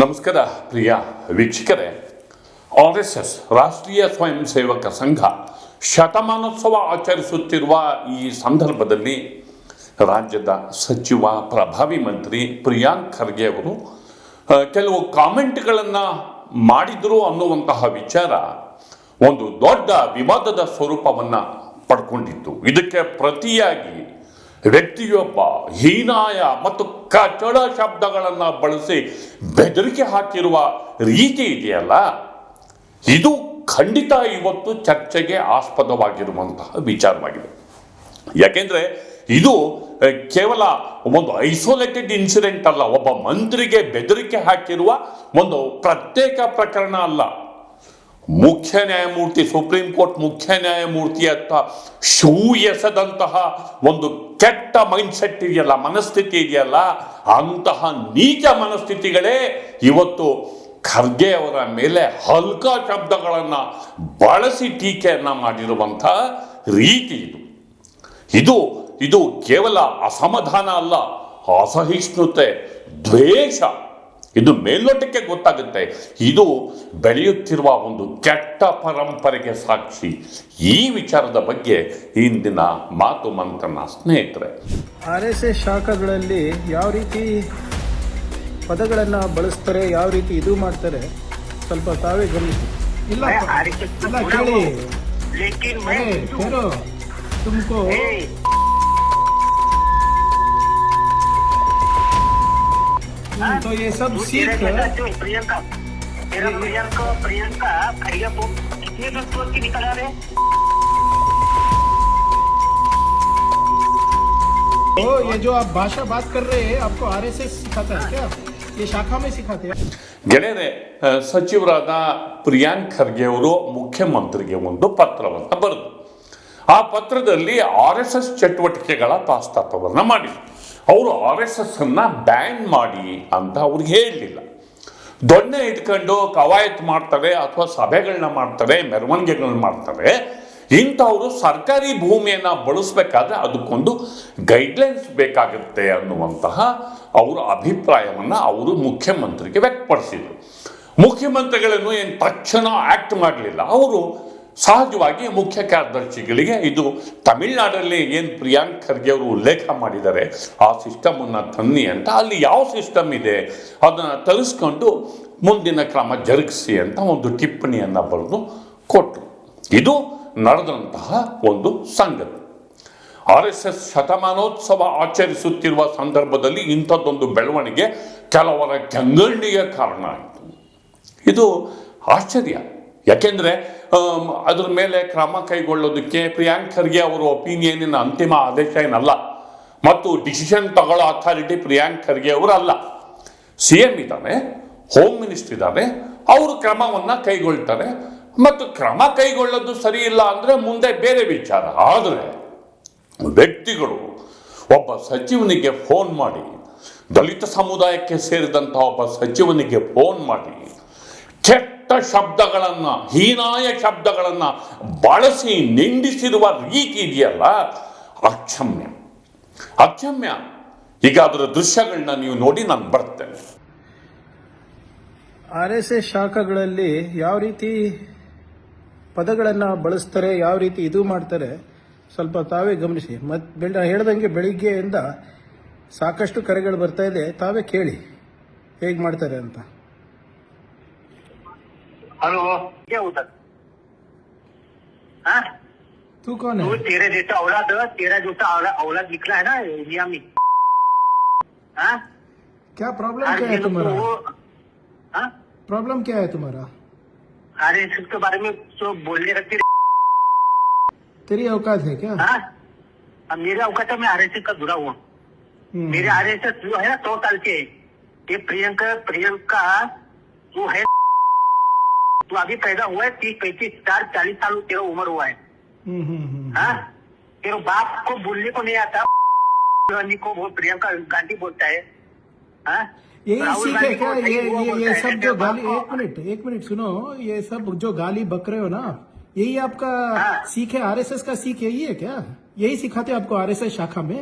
ನಮಸ್ಕಾರ, ಪ್ರಿಯ ವೀಕ್ಷಕರೇ. R S S ರಾಷ್ಟ್ರೀಯ ಸ್ವಯಂ ಸೇವಕ ಸಂಘ ಶತಮಾನೋತ್ಸವ ಆಚರಿಸುತ್ತಿರುವ ಈ ಸಂದರ್ಭದಲ್ಲಿ ರಾಜ್ಯದ ಸಚಿವ, ಪ್ರಭಾವಿ ಮಂತ್ರಿ ಪ್ರಿಯಾಂಕ್ ಖರ್ಗೆ ಅವರು ಕೆಲವು ಕಾಮೆಂಟ್ಗಳನ್ನು ಮಾಡಿದರು ಅನ್ನುವಂತಹ ವಿಚಾರ ಒಂದು ದೊಡ್ಡ ವಿವಾದದ ಸ್ವರೂಪವನ್ನು ಪಡ್ಕೊಂಡಿತ್ತು. ಇದಕ್ಕೆ ಪ್ರತಿಯಾಗಿ ವ್ಯಕ್ತಿಯೊಬ್ಬ ಹೀನಾಯ ಮತ್ತು ಕಚಡ ಶಬ್ದಗಳನ್ನು ಬಳಸಿ ಬೆದರಿಕೆ ಹಾಕಿರುವ ರೀತಿ ಇದೆಯಲ್ಲ? ಇದು ಖಂಡಿತ ಇವತ್ತು ಚರ್ಚೆಗೆ ಆಸ್ಪದವಾಗಿರುವಂತಹ ವಿಚಾರವಾಗಿದೆ. ಯಾಕೆಂದ್ರೆ ಇದು ಕೇವಲ ಒಂದು ಐಸೋಲೇಟೆಡ್ ಇನ್ಸಿಡೆಂಟ್ ಅಲ್ಲ, ಒಬ್ಬ ಮಂತ್ರಿಗೆ ಬೆದರಿಕೆ ಹಾಕಿರುವ ಒಂದು ಪ್ರತ್ಯೇಕ ಪ್ರಕರಣ ಅಲ್ಲ. ಮುಖ್ಯ ನ್ಯಾಯಮೂರ್ತಿ, ಸುಪ್ರೀಂ ಕೋರ್ಟ್ ಮುಖ್ಯ ನ್ಯಾಯಮೂರ್ತಿ ಅಂತ ಶೂ ಎಸೆದಂತಹ ಒಂದು ಕೆಟ್ಟ ಮೈಂಡ್ ಸೆಟ್ ಇದೆಯಲ್ಲ, ಮನಸ್ಥಿತಿ ಇದೆಯಲ್ಲ, ಅಂತಹ ನೀಚ ಮನಸ್ಥಿತಿಗಳೇ ಇವತ್ತು ಖರ್ಗೆ ಅವರ ಮೇಲೆ ಹಲ್ಕ ಶಬ್ದಗಳನ್ನು ಬಳಸಿ ಟೀಕೆಯನ್ನು ಮಾಡಿರುವಂತಹ ರೀತಿ ಇದು. ಇದು ಇದು ಕೇವಲ ಅಸಮಾಧಾನ ಅಲ್ಲ, ಅಸಹಿಷ್ಣುತೆ, ದ್ವೇಷ. ಇದು ಮೇಲ್ನೋಟಕ್ಕೆ ಗೊತ್ತಾಗುತ್ತೆ. ಇದು ಬೆಳೆಯುತ್ತಿರುವ ಒಂದು ಕೆಟ್ಟ ಪರಂಪರೆಗೆ ಸಾಕ್ಷಿ. ಈ ವಿಚಾರದ ಬಗ್ಗೆ ಇಂದಿನ ಮಾತು ಮಂತ್ರನ ಸ್ನೇಹಿತರೆ. ಆರ್ ಎಸ್ ಎಸ್ ಶಾಖಗಳಲ್ಲಿ ಯಾವ ರೀತಿ ಪದಗಳನ್ನು ಬಳಸ್ತಾರೆ ಯಾವ ರೀತಿ ಇದು ಮಾಡ್ತಾರೆ ಸ್ವಲ್ಪ ತಾವೇ ಗಮನಿಸಿ. ಇಲ್ಲ ಇಲ್ಲ ಕೇಳಿ. ತುಮಕೂರು तो ये सब तू सीख तेरा जैसा जो प्रियंका तेरा प्रियंका प्रियंका खड़िया को कितने दिन सोच के निकला रे ओ ये जो आप भाषा बात कर रहे हैं आपको आरएसएस सिखाता है क्या ये शाखा में सिखाते हैं ಗೆಳೆಯರೆ ಆ, ಸಚಿವರಾದ ಪ್ರಿಯಾಂಕ್ ಖರ್ಗೆ ಅವರು ಮುಖ್ಯಮಂತ್ರಿಗೆ ಒಂದು ಪತ್ರವನ್ನು ಬರೆದು ಆ ಪತ್ರದಲ್ಲಿ ಆರ್ ಎಸ್ ಎಸ್ ಚಟುವಟಿಕೆಗಳ ಪ್ರಸ್ತಾಪವನ್ನು ಮಾಡಿದ್ರು ಅವರು ಆರ್ ಎಸ್ ಎಸ್ ಅನ್ನ ಬ್ಯಾನ್ ಮಾಡಿ ಅಂತ ಅವ್ರಿಗೆ ಹೇಳಲಿಲ್ಲ ದೊಣ್ಣೆ ಇಟ್ಕೊಂಡು ಕವಾಯತ್ ಮಾಡ್ತಾರೆ ಅಥವಾ ಸಭೆಗಳನ್ನ ಮಾಡ್ತಾರೆ ಮೆರವಣಿಗೆಗಳನ್ನ ಮಾಡ್ತಾರೆ ಇಂಥವರು ಸರ್ಕಾರಿ ಭೂಮಿಯನ್ನ ಬಳಸಬೇಕಾದ್ರೆ ಅದಕ್ಕೊಂದು ಗೈಡ್ಲೈನ್ಸ್ ಬೇಕಾಗುತ್ತೆ ಅನ್ನುವಂತಹ ಅವರ ಅಭಿಪ್ರಾಯವನ್ನು ಅವರು ಮುಖ್ಯಮಂತ್ರಿಗೆ ವ್ಯಕ್ತಪಡಿಸಿದರು. ಮುಖ್ಯಮಂತ್ರಿಗಳನ್ನು ಏನು ತಕ್ಷಣ ಆಕ್ಟ್ ಮಾಡಲಿಲ್ಲ. ಅವರು ಸಹಜವಾಗಿ ಮುಖ್ಯ ಕಾರ್ಯದರ್ಶಿಗಳಿಗೆ ಇದು ತಮಿಳ್ನಾಡಲ್ಲಿ ಏನು ಪ್ರಿಯಾಂಕ್ ಖರ್ಗೆ ಅವರು ಉಲ್ಲೇಖ ಮಾಡಿದ್ದಾರೆ, ಆ ಸಿಸ್ಟಮನ್ನು ತನ್ನಿ ಅಂತ, ಅಲ್ಲಿ ಯಾವ ಸಿಸ್ಟಮ್ ಇದೆ, ಅದನ್ನು ತರಿಸ್ಕೊಂಡು ಮುಂದಿನ ಕ್ರಮ ಜರುಗಿಸಿ ಅಂತ ಒಂದು ಟಿಪ್ಪಣಿಯನ್ನು ಬರೆದು ಕೊಟ್ಟರು ಇದು ನಡೆದಂತಹ ಒಂದು ಸಂಗತಿ. ಆರ್ ಎಸ್ ಎಸ್ ಶತಮಾನೋತ್ಸವ ಆಚರಿಸುತ್ತಿರುವ ಸಂದರ್ಭದಲ್ಲಿ ಇಂಥದ್ದೊಂದು ಬೆಳವಣಿಗೆ ಕೆಲವರ ಕೆಂಗಣ್ಣಿಗೆ ಕಾರಣ ಆಯಿತು. ಇದು ಆಶ್ಚರ್ಯ. ಯಾಕೆಂದರೆ ಅದ್ರ ಮೇಲೆ ಕ್ರಮ ಕೈಗೊಳ್ಳೋದಕ್ಕೆ ಪ್ರಿಯಾಂಕ್ ಖರ್ಗೆ ಅವರ ಒಪಿನಿಯನ್ನಿನ ಅಂತಿಮ ಆದೇಶ ಏನಲ್ಲ. ಮತ್ತು ಡಿಸಿಷನ್ ತಗೊಳ್ಳೋ ಅಥಾರಿಟಿ ಪ್ರಿಯಾಂಕ್ ಖರ್ಗೆ ಅವರು ಅಲ್ಲ ಸಿ ಎಂ ಇದ್ದಾರೆ ಹೋಮ್ ಮಿನಿಸ್ಟರ್ ಇದ್ದಾರೆ ಅವರು ಕ್ರಮವನ್ನು ಕೈಗೊಳ್ತಾರೆ. ಮತ್ತು ಕ್ರಮ ಕೈಗೊಳ್ಳೋದು ಸರಿ ಇಲ್ಲ ಅಂದರೆ ಮುಂದೆ ಬೇರೆ ವಿಚಾರ. ಆದರೆ, ವ್ಯಕ್ತಿಗಳು ಒಬ್ಬ ಸಚಿವನಿಗೆ ಫೋನ್ ಮಾಡಿ, ದಲಿತ ಸಮುದಾಯಕ್ಕೆ ಸೇರಿದಂತಹ ಒಬ್ಬ ಸಚಿವನಿಗೆ ಫೋನ್ ಮಾಡಿ ಕೆಟ್ಟ ಶಬ್ದಗಳನ್ನು, ಹೀನಾಯ ಶಬ್ದಗಳನ್ನು ಬಳಸಿ ನಿಂದಿಸಿರುವ ರೀತಿ ಇದೆಯಲ್ಲ, ಅಕ್ಷಮ್ಯ. ಅಕ್ಷಮ್ಯ. ಈಗ ಅದರ ದೃಶ್ಯಗಳನ್ನ ನೀವು ನೋಡಿ ನಾನು ಬರ್ತೇನೆ. ಆರ್ ಎಸ್ ಎಸ್ ಶಾಖಗಳಲ್ಲಿ ಯಾವ ರೀತಿ ಪದಗಳನ್ನು ಬಳಸ್ತಾರೆ, ಯಾವ ರೀತಿ ಇದು ಮಾಡ್ತಾರೆ, ಸ್ವಲ್ಪ ತಾವೇ ಗಮನಿಸಿ. ಮತ್ ಬೆಳ, ಹೇಳ್ದಂಗೆ ಬೆಳಿಗ್ಗೆಯಿಂದ ಸಾಕಷ್ಟು ಕರೆಗಳು ಬರ್ತಾ ಇದೆ, ತಾವೇ ಕೇಳಿ ಹೇಗೆ ಮಾಡ್ತಾರೆ ಅಂತ. हेलो। क्या उधर हाँ? तू कौन तू है तेरे जैसा औलाद तेरा जैसा औला- औलाद निकला है ना इंडिया में। हाँ? क्या प्रॉब्लम क्या है तुम्हारा? हाँ? प्रॉब्लम क्या है तुम्हारा? अरे इसके बारे में तो बोलने रखती तेरी औकात है क्या? हाँ? मेरा औकात है मैं आरएसएस का जुड़ा हुआ। हम्म, मेरे आरएसएस जो है ना सौ साल के। ये प्रियंका प्रियंका जो है तू अभी पैदा हुआ है तीस पैंतीस चार चालीस साल तेरा उम्र हुआ है। हम्म, हम्म, हम्म। हाँ? तेरे बाप को बोलने को नहीं आता। गांधी को वो प्रियंका गांधी बोलता है। हाँ? यही सीख है क्या ये ये ये सब जो गाली एक मिनट एक मिनट सुनो ये सब जो गाली बक रहे हो ना यही आपका हाँ। सीख है आरएसएस का सीख यही है क्या? यही सिखाते हैं आपको आरएसएस शाखा में?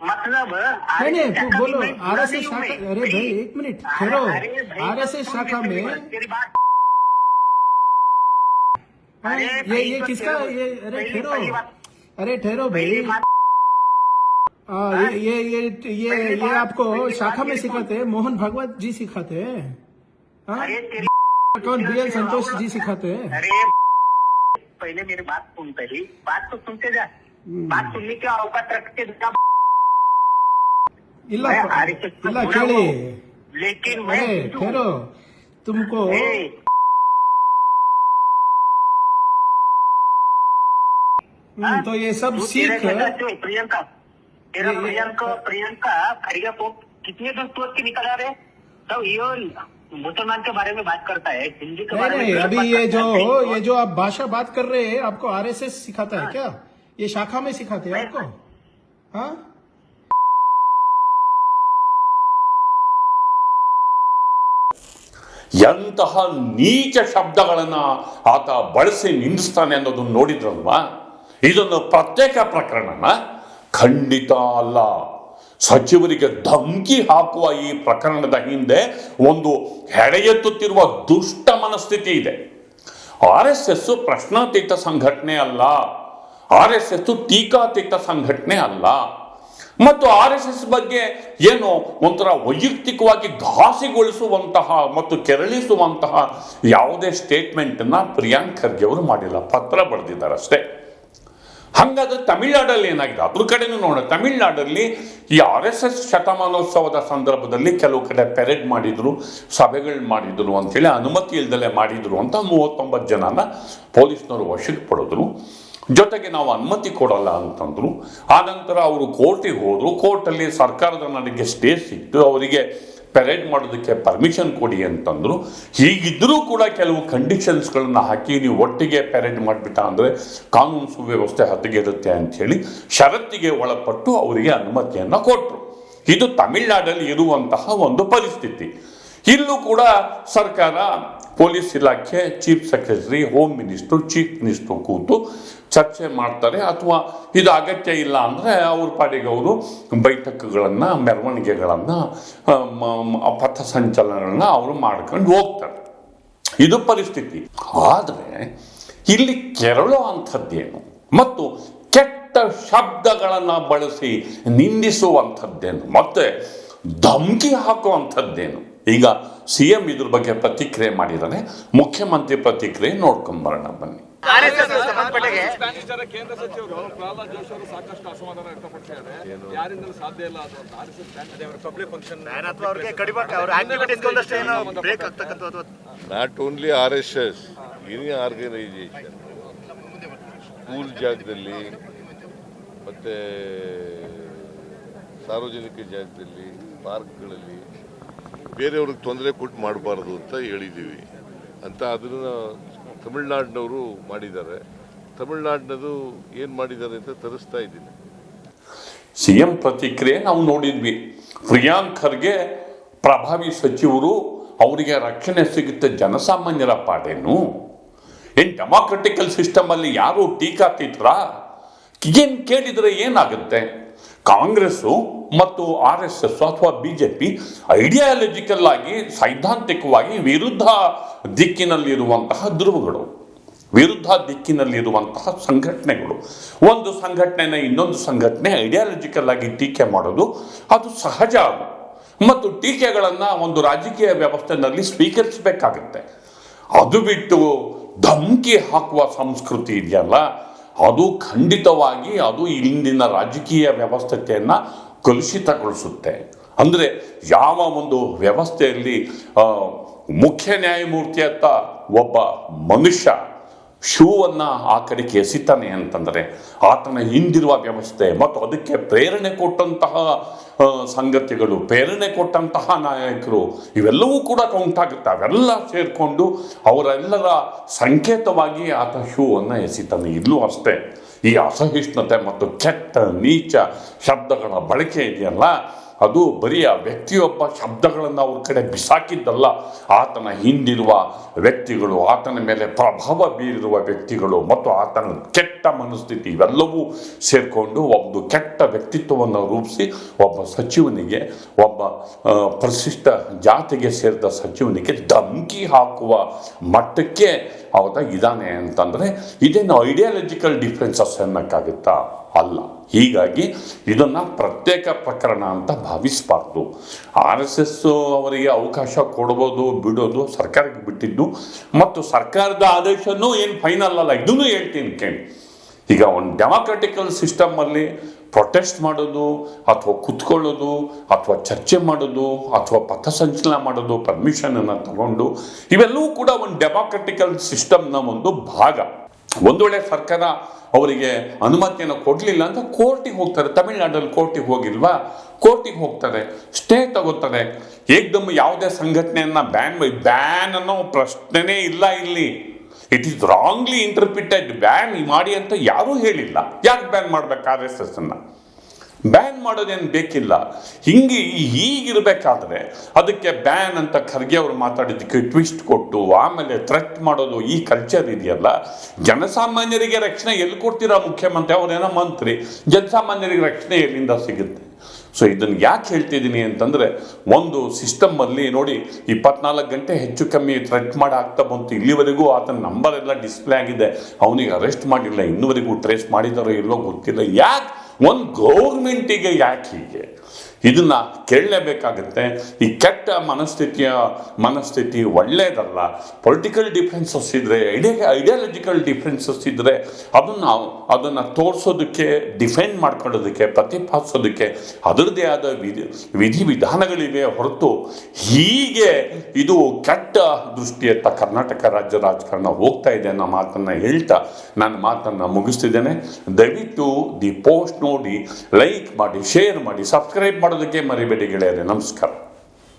मतलब नहीं नहीं तू बोलो आरएसएस शाखा अरे भाई एक मिनट भाई, आरएसएस शाखा में अरे ये भाई, ये तो किसका तेरे- ये अरे पहली- ठहरो पहली बात- अरे ठहरो भाई पहली बात हाँ ये ये ये ये पहली ये बात- आपको पहली शाखा बात में मेरी सिखाते हैं मोहन भागवत जी सिखाते हैं हाँ अरे तेरी कौन बी एल संतोष जी सिखाते हैं अरे पहले मेरी बात सुन पहली बात तो सुनते जा हम्म। बात सुनने की औकात रखते जा ಇಲ್ಲ मैं RSS को ಇಲ್ಲ बुरा ಕೇಳಿ हूँ, लेकिन तो ये सब तू तेरे सीख जगह से प्रियंका तेरा ये- ये- प्रियंका प्रियंका खड़िया को कितने दोस्तों के निकल आ रहे तो ये मुसलमान के बारे में बात करता है हिंदी के नहीं बारे में नहीं गलत अभी बात ये करता जो है। ये जो आप भाषा बात कर रहे हैं आपको आरएसएस सिखाता है क्या ये शाखा में सिखाते हैं आपको हाँ ಎಂತಹ ನೀಚ ಶಬ್ದಗಳನ್ನ ಆತ ಬಳಸಿ ನಿಂದಿಸ್ತಾನೆ ಅನ್ನೋದನ್ನು ನೋಡಿದ್ರಲ್ವಾ ಇದನ್ನು ಪ್ರತ್ಯೇಕ ಪ್ರಕರಣನ ಖಂಡಿತ ಅಲ್ಲ. ಸಚಿವರಿಗೆ ಧಮಕಿ ಹಾಕುವ ಈ ಪ್ರಕರಣದ ಹಿಂದೆ ಒಂದು ಹೆಡೆಯೆತ್ತುತ್ತಿರುವ ದುಷ್ಟ ಮನಸ್ಥಿತಿ ಇದೆ. ಆರ್ ಎಸ್ ಎಸ್ ಪ್ರಶ್ನಾತೀತ ಸಂಘಟನೆ ಅಲ್ಲ. ಆರ್ ಎಸ್ ಎಸ್ ಟೀಕಾತೀತ ಸಂಘಟನೆ ಅಲ್ಲ. ಮತ್ತು ಆರ್ ಎಸ್ ಎಸ್ ಬಗ್ಗೆ ಏನು ಒಂಥರ ವೈಯಕ್ತಿಕವಾಗಿ ಘಾಸಿಗೊಳಿಸುವಂತಹ ಮತ್ತು ಕೆರಳಿಸುವಂತಹ ಯಾವುದೇ ಸ್ಟೇಟ್ಮೆಂಟನ್ನು ಪ್ರಿಯಾಂಕ್ ಖರ್ಗೆ ಅವರು ಮಾಡಿಲ್ಲ. ಪತ್ರ ಬರೆದಿದ್ದಾರೆ ಅಷ್ಟೇ ಹಂಗಾದ್ರೆ ತಮಿಳ್ನಾಡಲ್ಲಿ ಏನಾಗಿದೆ? ಅದ್ರ ಕಡೆನೂ ನೋಡೋಣ. ತಮಿಳ್ನಾಡಲ್ಲಿ ಈ ಆರ್ ಎಸ್ ಎಸ್ ಶತಮಾನೋತ್ಸವದ ಸಂದರ್ಭದಲ್ಲಿ ಕೆಲವು ಕಡೆ ಪೆರೇಡ್ ಮಾಡಿದ್ರು, ಸಭೆಗಳು ಮಾಡಿದ್ರು ಅಂತೇಳಿ ಅನುಮತಿ ಇಲ್ದಲೆ ಮಾಡಿದ್ರು ಅಂತ ಮೂವತ್ತೊಂಬತ್ತು ಜನನ ಪೊಲೀಸ್ನವರು ವಶಕ್ಕೆ ಪಡೆದ್ರು. ಜೊತೆಗೆ ನಾವು ಅನುಮತಿ ಕೊಡಲ್ಲ ಅಂತಂದ್ರು. ಆನಂತರ ಅವರು ಕೋರ್ಟಿಗೆ ಹೋದ್ರು. ಕೋರ್ಟಲ್ಲಿ ಸರ್ಕಾರದ ನನಗೆ ಸ್ಟೇ ಸಿಕ್ತು. ಅವರಿಗೆ ಪೆರೇಡ್ ಮಾಡೋದಕ್ಕೆ ಪರ್ಮಿಷನ್ ಕೊಡಿ ಅಂತಂದರು. ಹೀಗಿದ್ದರೂ ಕೂಡ ಕೆಲವು ಕಂಡೀಷನ್ಸ್ಗಳನ್ನು ಹಾಕಿ ನೀವು ಒಟ್ಟಿಗೆ ಪೆರೇಡ್ ಮಾಡಿಬಿಟ್ಟ ಅಂದರೆ ಕಾನೂನು ಸುವ್ಯವಸ್ಥೆ ಹದಗೆಡುತ್ತೆ ಅಂಥೇಳಿ ಷರತ್ತಿಗೆ ಒಳಪಟ್ಟು ಅವರಿಗೆ ಅನುಮತಿಯನ್ನು ಕೊಟ್ಟರು ಇದು ತಮಿಳ್ನಾಡಲ್ಲಿ ಇರುವಂತಹ ಒಂದು ಪರಿಸ್ಥಿತಿ. ಇಲ್ಲೂ ಕೂಡ ಸರ್ಕಾರ ಪೊಲೀಸ್ ಇಲಾಖೆ chief secretary home minister chief minister ಕೂತು ಚರ್ಚೆ ಮಾಡ್ತಾರೆ ಅಥವಾ ಇದು ಅಗತ್ಯ ಇಲ್ಲ ಅಂದರೆ ಅವ್ರ ಪಾಡಿಗೆ ಅವರು ಬೈಠಕ್ಗಳನ್ನು, ಮೆರವಣಿಗೆಗಳನ್ನು ಪಥಸಂಚಲನಗಳನ್ನ ಅವರು ಮಾಡ್ಕೊಂಡು ಹೋಗ್ತಾರೆ. ಇದು ಪರಿಸ್ಥಿತಿ. ಆದರೆ ಇಲ್ಲಿ ಕೆರಳೋ ಅಂಥದ್ದೇನು? ಮತ್ತು ಕೆಟ್ಟ ಶಬ್ದಗಳನ್ನು ಬಳಸಿ ನಿಂದಿಸುವಂಥದ್ದೇನು? ಮತ್ತೆ ಧಮಕಿ ಹಾಕುವಂಥದ್ದೇನು? ಈಗ ಸಿ ಎಂ ಇದ್ರ ಬಗ್ಗೆ ಪ್ರತಿಕ್ರಿಯೆ ಮಾಡಿದರೆ ಮುಖ್ಯಮಂತ್ರಿ ಪ್ರತಿಕ್ರಿಯೆ ನೋಡ್ಕೊಂಬರೋಣ ಬನ್ನಿ. ಕೇಂದ್ರ ಸಚಿವರು ಪ್ರಹ್ಲಾದ್ ಜೋಶಿ ಅವರು ಸಾಕಷ್ಟು ಅಸಮಾಧಾನ ವ್ಯಕ್ತಪಡಿಸಿದ್ದಾರೆ ಯಾರಿಂದಲೂ ಸಾಧ್ಯ ಇಲ್ಲ ಅದು ಅಂತ. R S S public function not only R S S any organisation school ಜಾಗದಲ್ಲಿ ಮತ್ತೆ ಸಾರ್ವಜನಿಕ ಜಾಗದಲ್ಲಿ ಪಾರ್ಕ್ಗಳಲ್ಲಿ ಬೇರೆಯವ್ರಿಗೆ ತೊಂದರೆ ಕೊಟ್ಟು ಮಾಡಬಾರ್ದು ಅಂತ ಹೇಳಿದ್ದೀವಿ. ಅಂತ ಅದನ್ನು ತಮಿಳ್ನಾಡಿನವರು ಮಾಡಿದ್ದಾರೆ. ತಮಿಳ್ನಾಡಿನದು ಏನು ಮಾಡಿದ್ದಾರೆ ಅಂತ ತರಿಸ್ತಾ ಇದ್ದೀನಿ. ಸಿ ಎಂ ಪ್ರತಿಕ್ರಿಯೆ ನಾವು ನೋಡಿದ್ವಿ. ಪ್ರಿಯಾಂಕ್ ಖರ್ಗೆ ಪ್ರಭಾವಿ ಸಚಿವರು ಅವರಿಗೆ ರಕ್ಷಣೆ ಸಿಗುತ್ತೆ ಜನಸಾಮಾನ್ಯರ ಪಾಡೇನು? ಏನು ಡೆಮಾಕ್ರೆಟಿಕಲ್ ಸಿಸ್ಟಮ್ ಅಲ್ಲಿ ಯಾರು ಟೀಕಾತೀತರ ಏನ್ ಕೇಳಿದ್ರೆ ಏನಾಗುತ್ತೆ? ಕಾಂಗ್ರೆಸ್ಸು ಮತ್ತು ಆರ್ ಎಸ್ ಎಸ್ ಅಥವಾ ಬಿಜೆಪಿ ಐಡಿಯಾಲಜಿಕಲ್ ಆಗಿ ಸೈದ್ಧಾಂತಿಕವಾಗಿ ವಿರುದ್ಧ ದಿಕ್ಕಿನಲ್ಲಿರುವಂತಹ ಧ್ರುವಗಳು, ವಿರುದ್ಧ ದಿಕ್ಕಿನಲ್ಲಿರುವಂತಹ ಸಂಘಟನೆಗಳು. ಒಂದು ಸಂಘಟನೆನ ಇನ್ನೊಂದು ಸಂಘಟನೆ ಐಡಿಯಾಲಜಿಕಲ್ ಆಗಿ ಟೀಕೆ ಮಾಡೋದು, ಅದು ಸಹಜ ಅದು. ಮತ್ತು ಟೀಕೆಗಳನ್ನು ಒಂದು ರಾಜಕೀಯ ವ್ಯವಸ್ಥೆನಲ್ಲಿ ಸ್ವೀಕರಿಸಬೇಕಾಗುತ್ತೆ. ಅದು ಬಿಟ್ಟು ಧಮಕಿ ಹಾಕುವ ಸಂಸ್ಕೃತಿ ಇದೆಯಲ್ಲ ಅದು ಖಂಡಿತವಾಗಿ ಅದು ಇಂದಿನ ರಾಜಕೀಯ ವ್ಯವಸ್ಥೆಯನ್ನು ಕಲುಷಿತಗೊಳಿಸುತ್ತೆ. ಅಂದರೆ ಯಾವ ಒಂದು ವ್ಯವಸ್ಥೆಯಲ್ಲಿ ಮುಖ್ಯ ನ್ಯಾಯಮೂರ್ತಿ ಅಂತ ಒಬ್ಬ ಮನುಷ್ಯ ಶೂವನ್ನು ಆ ಕಡೆಗೆ ಎಸಿತಾನೆ ಅಂತಂದರೆ ಆತನ ಹಿಂದಿರುವ ವ್ಯವಸ್ಥೆ ಮತ್ತು ಅದಕ್ಕೆ ಪ್ರೇರಣೆ ಕೊಟ್ಟಂತಹ ಸಂಗತಿಗಳು, ಪ್ರೇರಣೆ ಕೊಟ್ಟಂತಹ ನಾಯಕರು ಇವೆಲ್ಲವೂ ಕೂಡ ಕೌಂಟ್ ಆಗುತ್ತೆ ಅವೆಲ್ಲ ಸೇರಿಕೊಂಡು ಅವರೆಲ್ಲರ ಸಂಕೇತವಾಗಿ ಆತ ಶೂವನ್ನು ಎಸಿತಾನೆ. ಇಲ್ಲೂ ಅಷ್ಟೇ, ಈ ಅಸಹಿಷ್ಣುತೆ ಮತ್ತು ಕೆಟ್ಟ ನೀಚ ಶಬ್ದಗಳ ಬಳಕೆ ಇದೆಯಲ್ಲ? ಅದು ಬರೀ ಆ ವ್ಯಕ್ತಿಯೊಬ್ಬ ಶಬ್ದಗಳನ್ನು ಅವ್ರ ಕಡೆ ಬಿಸಾಕಿದ್ದಲ್ಲ, ಆತನ ಹಿಂದಿರುವ ವ್ಯಕ್ತಿಗಳು, ಆತನ ಮೇಲೆ ಪ್ರಭಾವ ಬೀರಿರುವ ವ್ಯಕ್ತಿಗಳು ಮತ್ತು ಆತನ ಕೆಟ್ಟ ಮನಸ್ಥಿತಿ ಇವೆಲ್ಲವೂ ಸೇರಿಕೊಂಡು ಒಂದು ಕೆಟ್ಟ ವ್ಯಕ್ತಿತ್ವವನ್ನು ರೂಪಿಸಿ ಒಬ್ಬ ಸಚಿವನಿಗೆ, ಒಬ್ಬ ಪ್ರಶಿಷ್ಟ ಜಾತಿಗೆ ಸೇರಿದ ಸಚಿವನಿಗೆ ಧಮಕಿ ಹಾಕುವ ಮಟ್ಟಕ್ಕೆ ಅವತ ಇದ್ದಾನೆ ಅಂತಂದರೆ ಇದೇನು ಐಡಿಯಾಲಜಿಕಲ್ ಡಿಫ್ರೆನ್ಸಸ್ ಅನ್ನೋಕ್ಕಾಗುತ್ತಾ ಅಲ್ಲ. ಹೀಗಾಗಿ ಇದನ್ನು ಪ್ರತ್ಯೇಕ ಪ್ರಕರಣ ಅಂತ ಭಾವಿಸಬಾರ್ದು. ಆರ್ ಎಸ್ ಎಸ್ ಅವರಿಗೆ ಅವಕಾಶ ಕೊಡ್ಬೋದು, ಬಿಡೋದು ಸರ್ಕಾರಕ್ಕೆ ಬಿಟ್ಟಿದ್ದು. ಮತ್ತು ಸರ್ಕಾರದ ಆದೇಶನೂ ಏನು ಫೈನಲ್ ಅಲ್ಲ? ಇದನ್ನು ಹೇಳ್ತೀನಿ ಕೇಳಿ. ಈಗ ಒಂದು ಡೆಮಾಕ್ರೆಟಿಕಲ್ ಸಿಸ್ಟಮಲ್ಲಿ ಪ್ರೊಟೆಸ್ಟ್ ಮಾಡೋದು, ಅಥವಾ ಕುತ್ಕೊಳ್ಳೋದು, ಅಥವಾ ಚರ್ಚೆ ಮಾಡೋದು, ಅಥವಾ ಪಥಸಂಚಲನ ಮಾಡೋದು ಪರ್ಮಿಷನನ್ನು ತಗೊಂಡು, ಇವೆಲ್ಲವೂ ಕೂಡ ಒಂದು ಡೆಮಾಕ್ರೆಟಿಕಲ್ ಸಿಸ್ಟಮ್ನ ಒಂದು ಭಾಗ. ಒಂದು ವೇಳೆ ಸರ್ಕಾರ ಅವರಿಗೆ ಅನುಮತಿಯನ್ನು ಕೊಡಲಿಲ್ಲ ಅಂತ ಕೋರ್ಟಿಗೆ ಹೋಗ್ತಾರೆ. ತಮಿಳ್ನಾಡಲ್ಲಿ ಕೋರ್ಟಿಗೆ ಹೋಗಿಲ್ವಾ? ಕೋರ್ಟಿಗೆ ಹೋಗ್ತಾರೆ. ಸ್ಟೇ ತಗೋತಾರೆ. ಏಕ್ದಮ್ ಯಾವುದೇ ಸಂಘಟನೆಯನ್ನು ಬ್ಯಾನ್ ಬ್ಯಾನ್ ಅನ್ನೋ ಪ್ರಶ್ನೆನೇ ಇಲ್ಲ ಇಲ್ಲಿ. It is wrongly interpreted ban ಮಾಡಿ ಅಂತ ಯಾರೂ ಹೇಳಿಲ್ಲ. ಯಾಕೆ ಬ್ಯಾನ್ ಮಾಡಬೇಕು ಆರ್ ಎಸ್ ಎಸ್ ಅನ್ನ? ಬ್ಯಾನ್ ಮಾಡೋದೇನು ಬೇಕಿಲ್ಲ. ಹಿಂಗೆ ಈಗಿರಬೇಕಾದ್ರೆ ಅದಕ್ಕೆ ಬ್ಯಾನ್ ಅಂತ ಖರ್ಗೆ ಅವರು ಮಾತಾಡಿದ್ದಕ್ಕೆ ಟ್ವಿಸ್ಟ್ ಕೊಟ್ಟು, ಆಮೇಲೆ ಥ್ರೆಟ್ ಮಾಡೋದು ಈ ಕಲ್ಚರ್ ಇದೆಯಲ್ಲ? ಜನಸಾಮಾನ್ಯರಿಗೆ ರಕ್ಷಣೆ ಎಲ್ಲಿ ಕೊಡ್ತೀರಾ ಮುಖ್ಯಮಂತ್ರಿ ಅವರೇನೋ ಮಂತ್ರಿ. ಜನಸಾಮಾನ್ಯರಿಗೆ ರಕ್ಷಣೆ ಎಲ್ಲಿಂದ ಸಿಗುತ್ತೆ? ಸೊ ಇದನ್ನು ಯಾಕೆ ಹೇಳ್ತಿದ್ದೀನಿ ಅಂತಂದರೆ, ಒಂದು ಸಿಸ್ಟಮಲ್ಲಿ ನೋಡಿ, ಇಪ್ಪತ್ನಾಲ್ಕು ಗಂಟೆ ಹೆಚ್ಚು ಕಮ್ಮಿ ಥ್ರೆಟ್ ಮಾಡಿ ಆಗ್ತಾ ಬಂತು. ಇಲ್ಲಿವರೆಗೂ ಆತನ ನಂಬರ್ ಎಲ್ಲ ಡಿಸ್ಪ್ಲೇ ಆಗಿದೆ. ಅವನಿಗೆ ಅರೆಸ್ಟ್ ಮಾಡಿಲ್ಲ ಇನ್ನುವರೆಗೂ ಟ್ರೇಸ್ ಮಾಡಿದಾರೋ ಇಲ್ಲೋ ಗೊತ್ತಿಲ್ಲ. ಯಾಕೆ? ಒಂದು ಗೌರ್ಮೆಂಟಿಗೆ ಯಾಕೆ ಹೀಗೆ? ಇದನ್ನ ಕೇಳಲೇಬೇಕಾಗುತ್ತೆ. ಈ ಕೆಟ್ಟ ಮನಸ್ಥಿತಿಯ ಮನಸ್ಥಿತಿ ಒಳ್ಳೆಯದಲ್ಲ ಪೊಲಿಟಿಕಲ್ ಡಿಫ್ರೆನ್ಸಸ್ ಇದ್ರೆ ಐಡಿಯಾ ಐಡಿಯಾಲಜಿಕಲ್ ಡಿಫ್ರೆನ್ಸಸ್ ಇದ್ರೆ ಅದನ್ನ ಅದನ್ನ ತೋರಿಸೋದಕ್ಕೆ ಡಿಫೆಂಡ್ ಮಾಡ್ಕೊಳ್ಳೋದಕ್ಕೆ, ಪ್ರತಿಪಾದಿಸೋದಕ್ಕೆ ಅದರದ್ದೇ ಆದ ವಿಧಿ ವಿಧಿವಿಧಾನಗಳಿವೆ ಹೊರತು ಹೀಗೆ ಇದು ಕೆಟ್ಟ ದೃಷ್ಟಿಯತ್ತ ಕರ್ನಾಟಕ ರಾಜ್ಯ ರಾಜಕಾರಣ ಹೋಗ್ತಾ ಇದೆ ಅನ್ನೋ ಮಾತನ್ನ ಹೇಳ್ತಾ ನಾನು ಮಾತನ್ನ ಮುಗಿಸ್ತಿದ್ದೇನೆ. ದಯವಿಟ್ಟು ದಿ ಪೋಸ್ಟ್ ನೋಡಿ ಲೈಕ್ ಮಾಡಿ ಶೇರ್ ಮಾಡಿ ಸಬ್ಸ್ಕ್ರೈಬ್ ಮಾಡೋದಕ್ಕೆ ಮರಿಬೇಡಿ ಗೆಳೆಯರೆ. ನಮಸ್ಕಾರ.